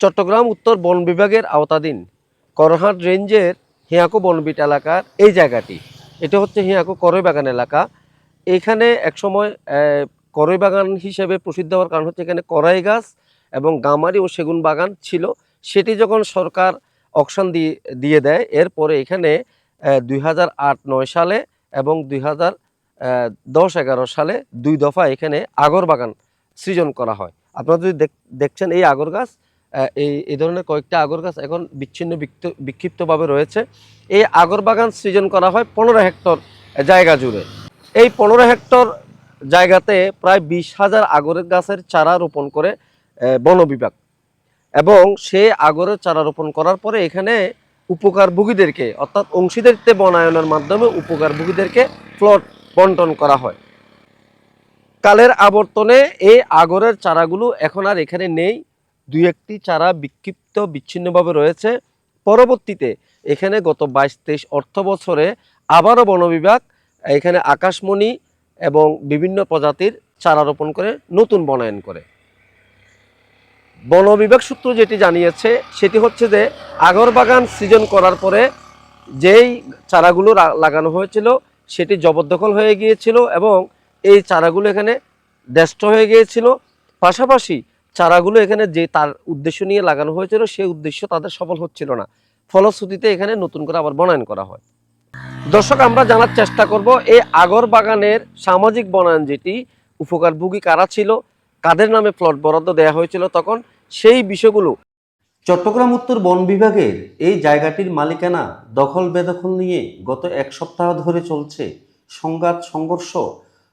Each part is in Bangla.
চট্টগ্রাম উত্তর বন বিভাগের আওতাধীন করহাট রেঞ্জের হিয়াকো বনবিট এলাকার এই জায়গাটি। এটা হচ্ছে হিয়াকো করই বাগান এলাকা। এখানে একসময় করই বাগান হিসেবে প্রসিদ্ধ হওয়ার কারণ হচ্ছে এখানে করাই গাছ এবং গামারি ও সেগুন বাগান ছিল। সেটি যখন সরকার অকশন দিয়ে দিয়ে দেয়, এরপরে এখানে দুই হাজার সালে এবং দুই হাজার দশ এগারো সালে দুই দফা এখানে আগর বাগান সৃজন করা হয়। আপনারা যদি দেখ- দেখছেন এই আগর গাছ এই এই ধরনের কয়েকটা আগর গাছ এখন বিচ্ছিন্ন বিক্ষিপ্তভাবে রয়েছে। এই আগর বাগান সৃজন করা হয় পনেরো হেক্টর জায়গা জুড়ে। এই পনেরো হেক্টর জায়গাতে প্রায় বিশ হাজার আগরের গাছের চারা রোপণ করে বন বিভাগ। এবং সে আগরের চারা রোপণ করার পরে এখানে উপকারভোগীদেরকে অর্থাৎ অংশীদারিত্বে বনায়নের মাধ্যমে উপকারভোগীদেরকে প্লট বন্টন করা হয়। কালের আবর্তনে এই আগরের চারাগুলো এখন আর এখানে নেই। দুই একটি চারা বিক্ষিপ্ত, বিচ্ছিন্নভাবে রয়েছে। পরবর্তীতে এখানে গত বাইশ তেইশ অর্থ বছরে আবারও বন বিভাগ, এখানে আকাশমণি এবং বিভিন্ন প্রজাতির চারা রোপণ করে নতুন বনায়ন করে। বন বিভাগ সূত্র যেটি জানিয়েছে, সেটি হচ্ছে যে আগর বাগান সৃজন করার পরে যেই চারাগুলো লাগানো হয়েছিল, সেটি জবরদখল হয়ে গিয়েছিল এবং এই চারাগুলো এখানে দেষ্ট হয়ে গিয়েছিল। পাশাপাশি চারাগুলো এখানে যে তার উদ্দেশ্য নিয়ে লাগানো হয়েছিল, সেই উদ্দেশ্য তাদের সফল হচ্ছিল না। ফলশ্রুতিতে এখানে নতুন করে আবার বনায়ন করা হয়। দর্শক, আমরা জানার চেষ্টা করব, এই আগর বাগানের সামাজিক বনায়ন যেটি, উপকারভোগী কারা ছিল, কাদের নামে প্লট বরাদ্দ দেওয়া হয়েছিল তখন, সেই বিষয়গুলো চট্টগ্রাম উত্তর বন বিভাগের এই জায়গাটির মালিকানা দখল বেদখল নিয়ে গত এক সপ্তাহ ধরে চলছে সংঘাত, সংঘর্ষ,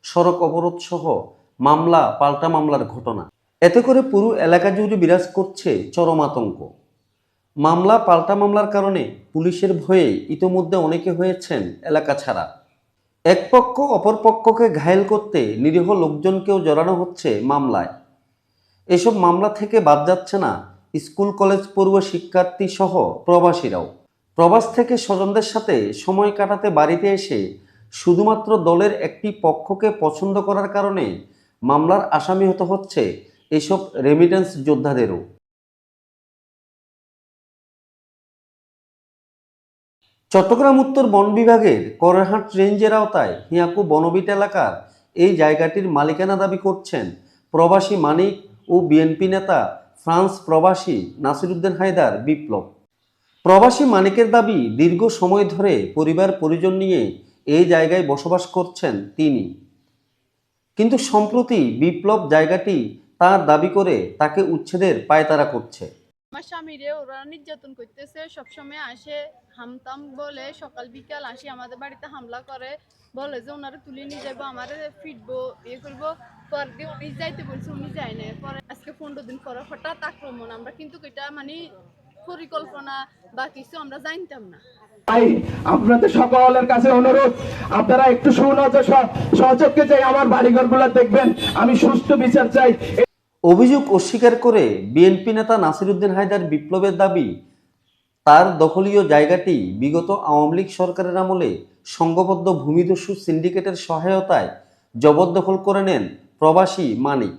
সড়ক অবরোধ সহ মামলা, পাল্টা মামলার ঘটনা। এতে করে পুরো এলাকা জুড়ে বিরাজ করছে চরম আতঙ্ক। মামলা পাল্টা মামলার কারণে পুলিশের ভয়ে ইতোমধ্যে অনেকে হয়েছেন এলাকা ছাড়া। এক পক্ষ অপর পক্ষকে ঘায়েল করতে নিরীহ লোকজনকেও জড়ানো হচ্ছে মামলায়। এসব মামলা থেকে বাদ যাচ্ছে না স্কুল, কলেজ, পড়ুয়া শিক্ষার্থী সহ প্রবাসীরাও। প্রবাস থেকে স্বজনদের সাথে সময় কাটাতে বাড়িতে এসে শুধুমাত্র দলের একটি পক্ষকে পছন্দ করার কারণে মামলার আসামি হতে হচ্ছে এসব রেমিটেন্স যোদ্ধাদেরও। চট্টগ্রাম উত্তর বন বিভাগের করহাট রেঞ্জের আওতায় হিয়াকু বনবিট এলাকার এই জায়গাটির মালিকানা দাবি করছেন প্রবাসী মানিক ও বিএনপি নেতা ফ্রান্স প্রবাসী নাসিরুদ্দিন হায়দার বিপ্লব। প্রবাসী মানিকের দাবি দীর্ঘ সময় ধরে পরিবার পরিজন নিয়ে এই জায়গায় বসবাস করছেন তিনি। কিন্তু সম্প্রতি বিপ্লব জায়গাটি তার দাবি করে তাকে উচ্ছেদের পায়তারা করছে। আমার স্বামীরে ওরা নির্যাতন করতেছে সবসময় আসে হামতাম বলে সকাল বিকাল আসি আমাদের বাড়িতে হামলা করে বলে যে ওনারা তুলে নিয়ে যাব আমার ফিরবো ইয়ে করব। পরে দিয়ে উনি যাইতে বলছে উনি যায় না পরে আজকে পনেরো দিন পরে হঠাৎ আক্রমণ আমরা কিন্তু এটা মানে পরিকল্পনা বা কিছু আমরা জানতাম না। তাই আপনাদের সকলের কাছে অনুরোধ আপনারা একটু সুনজর সহ- সহযোগকে চাই আমার বাড়িঘরগুলো দেখবেন আমি সুস্থ বিচার চাই। অভিযোগ অস্বীকার করে বিএনপি নেতা নাসিরুদ্দিন হায়দার বিপ্লবের দাবি, তার দখলীয় জায়গাটি বিগত আওয়ামী লীগ সরকারের আমলে সংঘবদ্ধ ভূমিদস্যু সিন্ডিকেটের সহায়তায় জবরদখল করে নেন প্রবাসী মানিক।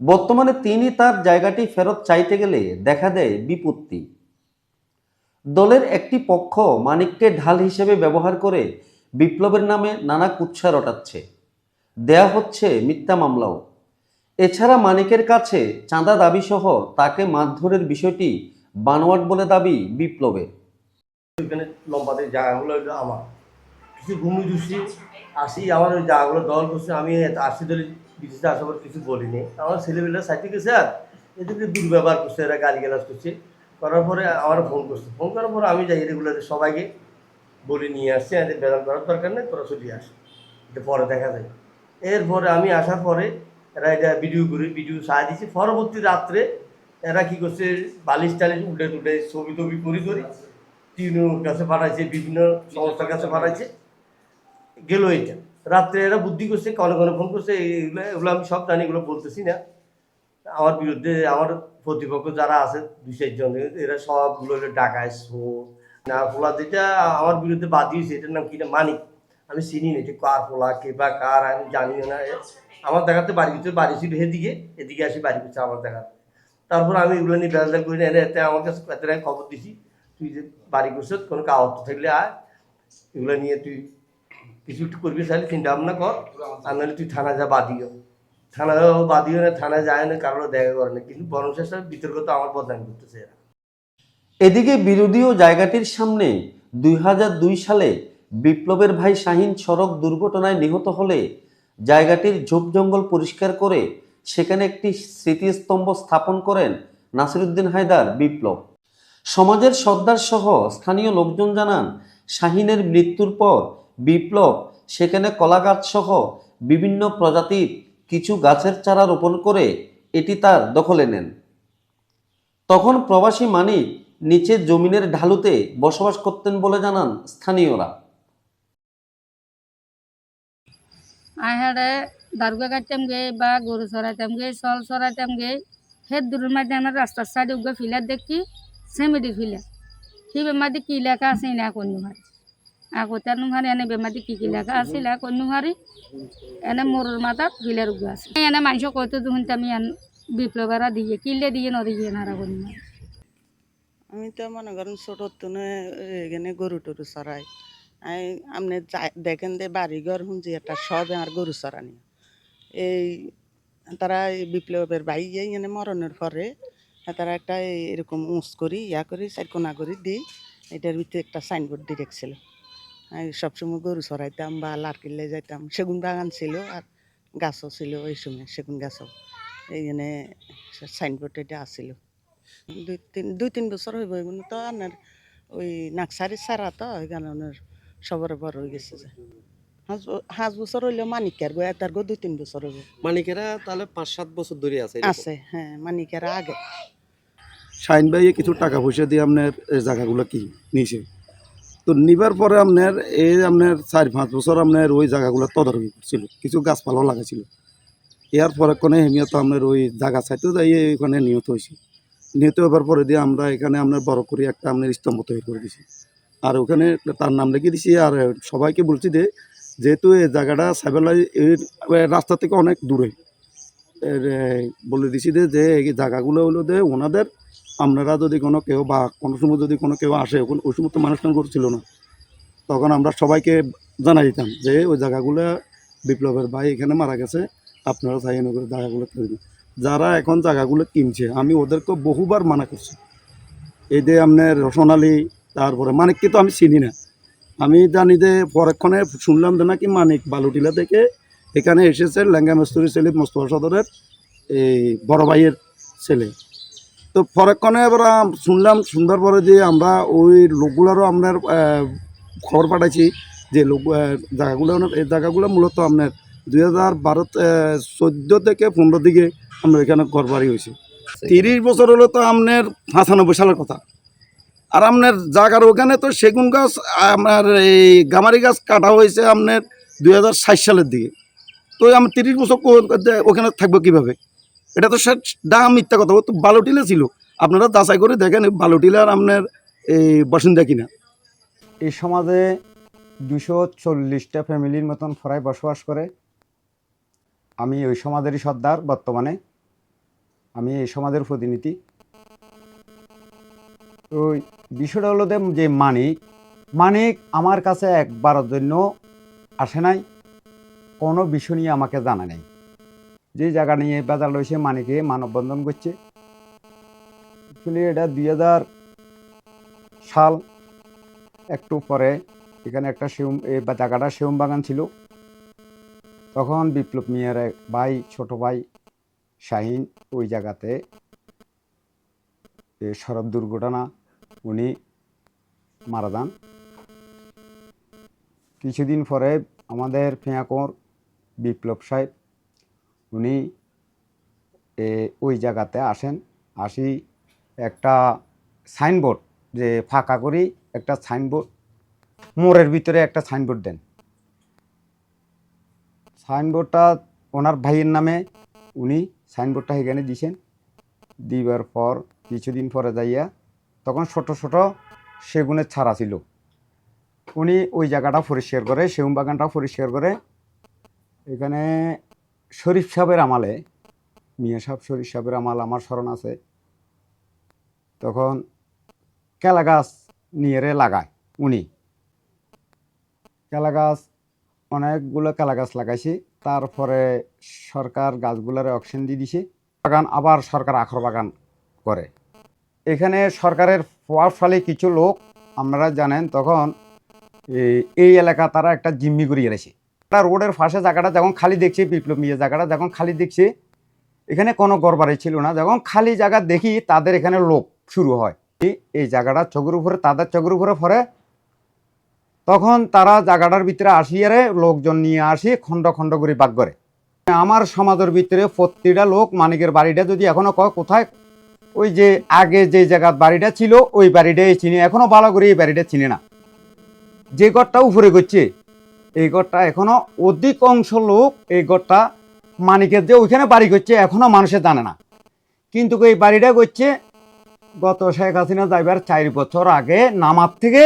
বর্তমানে তিনি তার জায়গাটি ফেরত চাইতে গেলে দেখা দেয় বিপত্তি। দলের একটি পক্ষ মানিককে ঢাল হিসেবে ব্যবহার করে বিপ্লবের নামে নানা কুৎসা রটাচ্ছে। দেয়া হচ্ছে মিথ্যা মামলাও। এছাড়া মানিকের কাছে চাঁদা দাবি সহ তাকে মারধরের বিষয়টি বানোয়াট বলে দাবি বিপ্লবের। লম্বাতে জায়গাগুলো আমার। কিছু ঘুমি দুষি আসি, আমার ওই জায়গাগুলো দল করছে, আমি আসি ধরে বিদেশে আসার কিছু বলিনি। আমার ছেলেমেয়েরা সাইতে গেছে, আর এদেরকে দুর্ব্যবহার করছে, এরা গালি গালাজ করছে। করার পরে আমার ফোন করছে। ফোন করার পরে আমি যাই রেগুলার সবাইকে বলে নিয়ে আসছি, এদের বেদান করার দরকার নেই, তোরা চলে আস। এটা পরে দেখা যায়। এরপরে আমি আসার পরে এরা এটা ভিডিও করি ভিডিও সাহায্য দিচ্ছে পরবর্তী রাত্রে এরা কি করছে, বালিশ টালিশ উল্টে টুটে ছবি টবি করি করি টিউনুর কাছে পাঠাইছে, বিভিন্ন সংস্থার কাছে পাঠাইছে। গেল এটা। রাত্রে এরা বুদ্ধি করছে কনে কনে ফোন করছে এগুলো এগুলো আমি সব জানি, এগুলো বলতেছি না। আমার বিরুদ্ধে, আমার প্রতিপক্ষ যারা আছে, দুই চারজন এরা সবগুলো ডাকায় সো না ফোলা যেটা আমার বিরুদ্ধে বাদ দিয়েছে, এটার নাম কি না, মানিক। আমি চিনি না কার ফোলা কে বা কার আমি জানিও না। আমার দেখাতে বাড়ি ভিতরে বাড়ি ছিল এদিকে এদিকে আসি বাড়ি পিছনে আমার দেখাতে। তারপর আমি এগুলো নিয়ে বেড়াল করি এতে আমার কাছে এত খবর দিছি, তুই যে বাড়ি করছিস কোনো কাগজ থাকলে আয় এগুলো নিয়ে তুই কিছু একটু করবি তাহলে চিন্তা ভাবনা কর আর নাহলে তুই থানা যা বাদিও থানা বাদিও না, থানা যায় না কারোর দেখা করে না কিন্তু বরং শেষে বিতর্ক তো আমার বদনাম করতেছে এরা এদিকে বিরোধীয় জায়গাটির সামনে দুই হাজার দুই সালে বিপ্লবের ভাই শাহিন সড়ক দুর্ঘটনায় নিহত হলে জায়গাটির ঝোপ জঙ্গল পরিষ্কার করে সেখানে একটি স্মৃতিস্তম্ভ স্থাপন করেন নাসিরুদ্দিন হায়দার বিপ্লব। সমাজের সর্দার সহ স্থানীয় লোকজন জানান, শাহিনের মৃত্যুর পর বিপ্লব সেখানে কলাগাছ সহ বিভিন্ন প্রজাতির কিছু গাছের চারা রোপণ করে এটি তার দখলে নেন। তখন প্রবাসী মানিক নিচে জমিনের ঢালুতে বসবাস করতেন বলে জানান স্থানীয়রা। আহারে দারুগা কাটতাম গে বা গরু চড়াইতাম গে চল চড়াইতাম গে সেই দূরের মাঝে আমার রাস্তার সাইডে উগে ফিলার দেখি সেমিডি ফিলার। সেই বেমাদি কি লেখা আছে না কন্যু হারি। আগতে নুহারি, এনে বেমাদি কি কি লেখা আছিল কন্যু হারি। এনে মোরর মাথাত ফিলার উগে আছে। এনে মানুষ কইতো যখন আমি বিপ্লবেরা দিয়ে, কিলে দিয়ে নদিয়ে নারা হারি। আমি তো মনে করেন ছোটোর তুনে এখানে গরু টরু চড়াই। আপনি দেখেন যে বাড়ি ঘর শুনছি একটা সব আর গরু চড়ানি এই, তারা এই বিপ্লবের ভাই এখানে মরণের পরে, তারা একটা এরকম উঁচ করি, ইয়া করি চারকোনা করি দি এটার ভিতরে একটা সাইনবোর্ড দিয়ে রেখেছিল। সবসময় গরু চড়াইতাম বা লারকিল্লে যাইতাম, সেগুন বাগান ছিল আর গাছও ছিল ওই সময়, সেগুন গাছও। এইখানে সাইনবোর্ড এটা আসছিল দুই তিন দুই তিন বছর হইব এগুলো তো আপনার ওই নাকসারি সারা তো, ওই ওনার সবরে বড় হয়ে গেছে যে। পাঁচ বছর হইলেও মানিকের গো এটার গো দুই তিন বছর হইব। মানিকেরা তাহলে পাঁচ সাত বছর ধরে আছে আছে হ্যাঁ মানিকেরা আগে। শাইন ভাইয়ে কিছু টাকা পয়সা দিয়ে আপনার এই জায়গাগুলো কি নিয়েছে? তো নিবার পরে আপনার এই আপনার চার পাঁচ বছর আপনার ওই জায়গাগুলো তদারকি করছিল কিছু গাছপালাও লাগাছিল। এর পরে কোনে হেমিয়া তো আপনার ওই জায়গা চাইতে যাই ওখানে নিহত হয়েছে। নিহত হবার পরে দিয়ে আমরা এখানে আপনার বড় করে একটা আপনার স্তম্ভ তৈরি করে দিছি আর ওখানে তার নাম লিখে দিছি, আর সবাইকে বলছি যে, যেহেতু এই জায়গাটা সাইবেলা এই রাস্তা থেকে অনেক দূরে। বলে দিছি যে যে এই জায়গাগুলো হলো যে ওনাদের, আপনারা যদি কোনো কেউ বা কোনো সময় যদি কোনো কেউ আসে, ওখানে, ওই সময় তো মানুষ টান করছিল না? তখন আমরা সবাইকে জানাই দিতাম যে, ওই জায়গাগুলো বিপ্লবের ভাই এখানে মারা গেছে, আপনারা চাই করে জায়গাগুলো দিন। যারা এখন জায়গাগুলো কিনছে, আমি ওদেরকে বহুবার মানা করছি। এই যে আপনার সোনালি তারপরে মানিককে তো আমি চিনি না। আমি জানি যে পরক্ষণে শুনলাম যে নাকি মানিক বালুটিলা থেকে এখানে এসেছে ল্যাঙ্গা মস্তুরি ছেলে মোস্তফা সদরের এই বড় ভাইয়ের ছেলে। তো পরক্ষণে এবার শুনলাম শুনবার পরে যে আমরা ওই লোকগুলোরও আপনার খবর পাঠাইছি যে লোক জায়গাগুলো এই জায়গাগুলো মূলত আপনার দুই হাজার বারো চোদ্দ থেকে পনেরো দিকে আমরা এখানে ঘর বাড়ি হয়েছি তিরিশ বছর হলো তো আপনার পঁচানব্বই সালের কথা। আর আপনার জায়গার ওখানে তো সেগুন গাছ আপনার এই গামারি গাছ কাটা হয়েছে আপনার দুই হাজার ষাট সালের দিকে। তো আমি তিরিশ বছর ওখানে থাকব কীভাবে? এটা তো সে দাম মিথ্যা কথা তো বালুটিলে ছিল। আপনারা যাচাই করে দেখেন এই বালুটিলার আপনার এই বাসিন্দা কিনা। এই সমাজে দুশো চল্লিশটা ফ্যামিলির মতন ফরাই বসবাস করে। আমি ওই সমাজেরই সর্দার বর্তমানে। আমি এই সমাজের প্রতিনিধি। ওই বিষয়টা হলো যে- মানিক মানিক আমার কাছে একবারের জন্য আসে নাই, কোনো বিষয় নিয়ে আমাকে জানা নেই। যে জায়গা নিয়ে বাজার রয়েছে মানিকে মানববন্ধন করছে। অ্যাকচুয়ালি এটা দুই হাজার সাল, একটু পরে এখানে একটা সেউম এই জায়গাটা সেউম বাগান ছিল। তখন বিপ্লব মিয়ার এক ভাই, ছোট ভাই শাহিন ওই জায়গাতে সড়ক দুর্ঘটনা উনি মারা যান। কিছুদিন পরে আমাদের ফেঁয়াকোর বিপ্লব সাহেব, উনি ওই জায়গাতে আসেন। আসি একটা সাইনবোর্ড, যে ফাঁকা করি একটা সাইনবোর্ড, মোড়ের ভিতরে একটা সাইনবোর্ড দেন। সাইনবোর্ডটা ওনার ভাইয়ের নামে উনি সাইনবোর্ডটা এখানে দিছেন। দিবার পর কিছুদিন পরে যাইয়া তখন ছোট ছোট সেগুনের ছাড়া ছিল। উনি ওই জায়গাটা পরিষ্কার করে, সেগুন বাগানটা পরিষ্কার করে এখানে শরীফ সাহেবের আমালে, মিয়া সাহেব শরীফ সাহেবের আমাল আমার স্মরণ আছে, তখন কেলা গাছ নিয়ে লাগায় উনি। কেলা গাছ, অনেকগুলো কেলা গাছ লাগাইছে, তারপরে সরকার গাছগুলোর অকশন দিয়ে দিছে, বাগান আবার সরকার আখর বাগান করে। এখানে সরকারের প্রভাবশালী কিছু লোক, আপনারা জানেন তখন এই- এলাকা তারা একটা জিম্মি করিয়ে রেখেছে তারা রোডের পাশে জায়গাটা যখন খালি দেখছে, বিপ্লব মিয়া জায়গাটা যখন খালি দেখছে, এখানে কোনো গড়বাড়ি ছিল না। যখন খালি জায়গা দেখি, তাদের এখানে লোক শুরু হয়। এই- জায়গাটা চোখের উপরে, তাদের চোখের উপরে পড়ে। তখন তারা জায়গাটার ভিতরে আসিয়ারে লোকজন নিয়ে আসি খণ্ড খণ্ড করে বাগ করে। আমার সমাজের ভিতরে প্রতিটা লোক মানিকের বাড়িটা যদি এখনও কয়, কোথায় ওই যে আগে যে জায়গার বাড়িটা ছিল, ওই বাড়িটাই চিনি। এখনও ভালো করে এই বাড়িটা চিনি না। যে ঘরটা উপরে করছে, এই ঘরটা এখনও অধিকাংশ লোক এই ঘরটা মানিকের যে ওইখানে বাড়ি করছে, এখনও মানুষে জানে না। কিন্তু এই বাড়িটা করছে, গত শেখ হাসিনা যাইবার চার বছর আগে নামার থেকে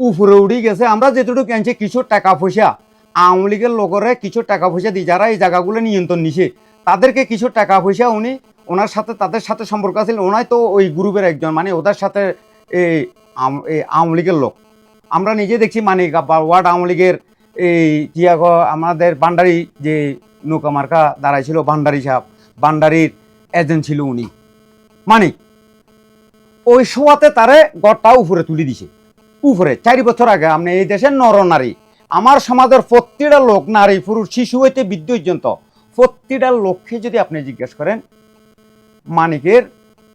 উপরে উঠে গেছে। আমরা যেটুকু আনছি কিছু টাকা পয়সা, আওয়ামী লীগের লোকেরা কিছু টাকা পয়সা দিয়ে যারা এই জায়গাগুলো নিয়ন্ত্রণ নিছে, তাদেরকে কিছু টাকা পয়সা উনি ওনার সাথে তাদের সাথে সম্পর্ক আছে ওনাই তো ওই গ্রুপের একজন মানে ওদের সাথে এই আওয়ামী লীগের লোক। আমরা নিজে দেখছি মানে ওয়ার্ড আওয়ামী লীগের এই জিয়াগ আমাদের বান্ডারি যে নৌকা মার্কা দাঁড়াইছিল ভান্ডারি সাহেব ভান্ডারির এজেন্ট ছিল উনি। মানিক ওই শোয়াতে তারে গড়টা উপরে তুলে দিছে। উপরে, চারি বছর আগে, আপনি এই দেশের নর নারী। আমার সমাজের প্রতিটা লোক, নারী, পুরুষ, শিশু হইতে বৃদ্ধ পর্যন্ত, প্রতিটা লোককে যদি আপনি জিজ্ঞেস করেন মানিকের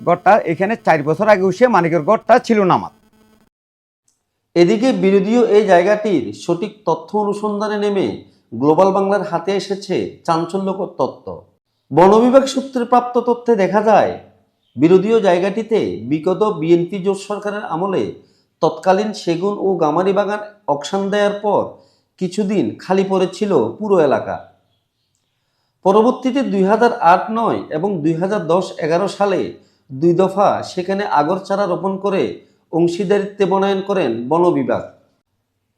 গড়টা, এখানে চার বছর আগে উঠে মানিকের গড়টা ছিল না আমার। এদিকে বিরোধীও এই জায়গাটির সঠিক তথ্য অনুসন্ধানে নেমে গ্লোবাল বাংলার হাতে এসেছে চাঞ্চল্যকর তত্ত্ব। বন বিভাগ সূত্রে প্রাপ্ত তথ্যে দেখা যায় বিরোধীয় জায়গাটিতে বিগত বিএনপি জোট সরকারের আমলে তৎকালীন সেগুন ও গামারি বাগান অকশান দেওয়ার পর কিছুদিন খালি পড়েছিল পুরো এলাকা। পরবর্তীতে দুই হাজার আট নয় এবং দুই হাজার দশ এগারো সালে দুই দফা সেখানে আগরচারা রোপণ করে অংশীদারিত্বে বনায়ন করেন বন বিভাগ।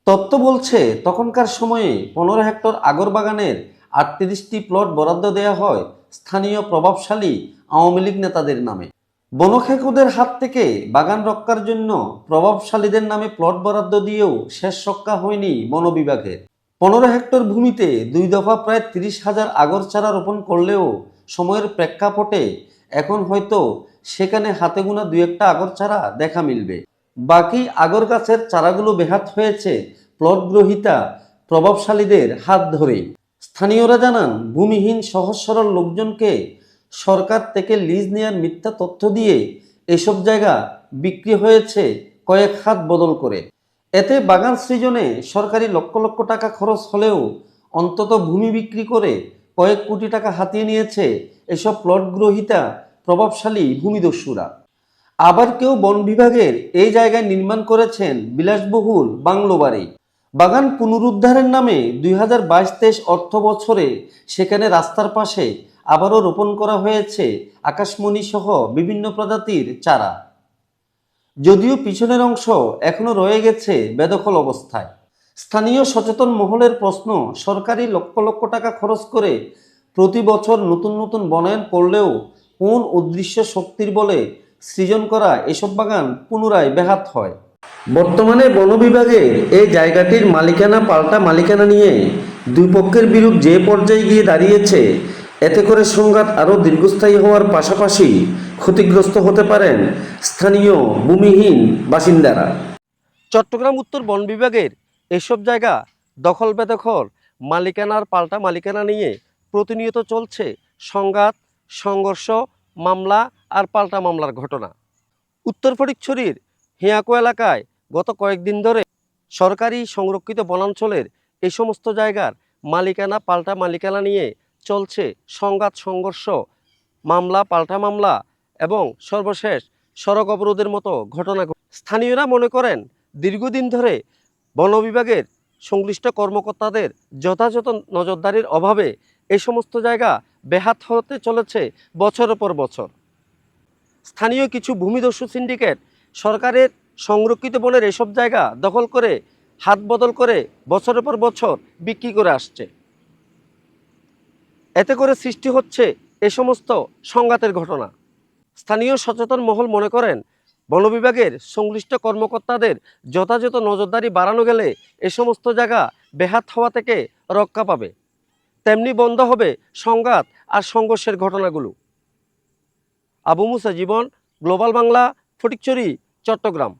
তত্ত্ব বলছে, তখনকার সময়ে পনেরো হেক্টর আগর বাগানের আটত্রিশটি প্লট বরাদ্দ দেওয়া হয় স্থানীয় প্রভাবশালী আওয়ামী লীগ নেতাদের নামে। বনখেকোদের হাত থেকে বাগান রক্ষার জন্য প্রভাবশালীদের নামে প্লট বরাদ্দ দিয়েও শেষ রক্ষা হয়নি বন বিভাগের। পনেরো হেক্টর ভূমিতে দুই দফা প্রায় তিরিশ হাজার আগর চারা রোপণ করলেও সময়ের প্রেক্ষাপটে এখন হয়তো সেখানে হাতে গোনা দুই একটা আগর চারা দেখা মিলবে। বাকি আগর গাছের চারাগুলো বেহাত হয়েছে প্লট গ্রহিতা প্রভাবশালীদের হাত ধরে স্থানীয়রা জানান, ভূমিহীন সহজ সরল লোকজনকে সরকার থেকে লিজ নেয়ার মিথ্যা তথ্য দিয়ে এসব জায়গা বিক্রি হয়েছে কয়েক হাত বদল করে। এতে বাগান সৃজনে সরকারি লক্ষ লক্ষ টাকা খরচ হলেও অন্তত ভূমি বিক্রি করে কয়েক কোটি টাকা হাতিয়ে নিয়েছে এসব প্লট গ্রহিতা প্রভাবশালী ভূমিদস্যুরা। আবার কেউ বন বিভাগের এই জায়গায় নির্মাণ করেছেন বিলাসবহুল বাংলো বাড়ি। বাগান পুনরুদ্ধারের নামে দুই হাজার বাইশ তেইশ অর্থ বছরে সেখানে রাস্তার পাশে আবারও রোপণ করা হয়েছে আকাশমণি সহ বিভিন্ন প্রজাতির চারা। যদিও পিছনের অংশ এখনও রয়ে গেছে বেদখল অবস্থায়। স্থানীয় সচেতন মহলের প্রশ্ন, সরকারি লক্ষ লক্ষ টাকা খরচ করে প্রতি বছর নতুন নতুন বনায়ন করলেও কোন উদ্দেশ্য শক্তির বলে সৃজন করা এসব বাগান পুনরায় ব্যাহাত হয়। বর্তমানে বন বিভাগের এই জায়গাটির মালিকানা পাল্টা মালিকানা নিয়ে দুই পক্ষের বিরূপ যে পর্যায়ে গিয়ে দাঁড়িয়েছে এতে করে সংঘাত আরও দীর্ঘস্থায়ী হওয়ার পাশাপাশি ক্ষতিগ্রস্ত হতে পারেন স্থানীয় ভূমিহীন বাসিন্দারা। চট্টগ্রাম উত্তর বন বিভাগের এসব জায়গা দখল বেদখল, মালিকানার পাল্টা মালিকানা নিয়ে প্রতিনিয়ত চলছে সংঘাত, সংঘর্ষ, মামলা আর পাল্টা মামলার ঘটনা। উত্তর ফটিকছড়ির হিয়াকো এলাকায় গত কয়েকদিন ধরে সরকারি সংরক্ষিত বনাঞ্চলের এই সমস্ত জায়গার মালিকানা, পাল্টা মালিকানা নিয়ে চলছে সংঘাত, সংঘর্ষ, মামলা, পাল্টা মামলা এবং সর্বশেষ সড়ক অবরোধের মতো ঘটনা স্থানীয়রা মনে করেন দীর্ঘদিন ধরে বন বিভাগের সংশ্লিষ্ট কর্মকর্তাদের যথাযথ নজরদারির অভাবে এই সমস্ত জায়গা বেহাত হতে চলেছে বছরের পর বছর। স্থানীয় কিছু ভূমিদস্যু সিন্ডিকেট সরকারের সংরক্ষিত বনের এসব জায়গা দখল করে হাত বদল করে বছরের পর বছর বিক্রি করে আসছে। এতে করে সৃষ্টি হচ্ছে এ সমস্ত সংঘাতের ঘটনা। স্থানীয় সচেতন মহল মনে করেন, বন বিভাগের সংশ্লিষ্ট কর্মকর্তাদের যথাযথ নজরদারি বাড়ানো গেলে এ সমস্ত জায়গা বেহাত হওয়া থেকে রক্ষা পাবে। তেমনি বন্ধ হবে সংঘাত আর সংঘর্ষের ঘটনাগুলো। আবু মুসা জীবন, গ্লোবাল বাংলা ফটিকচুরি চট্টগ্রাম।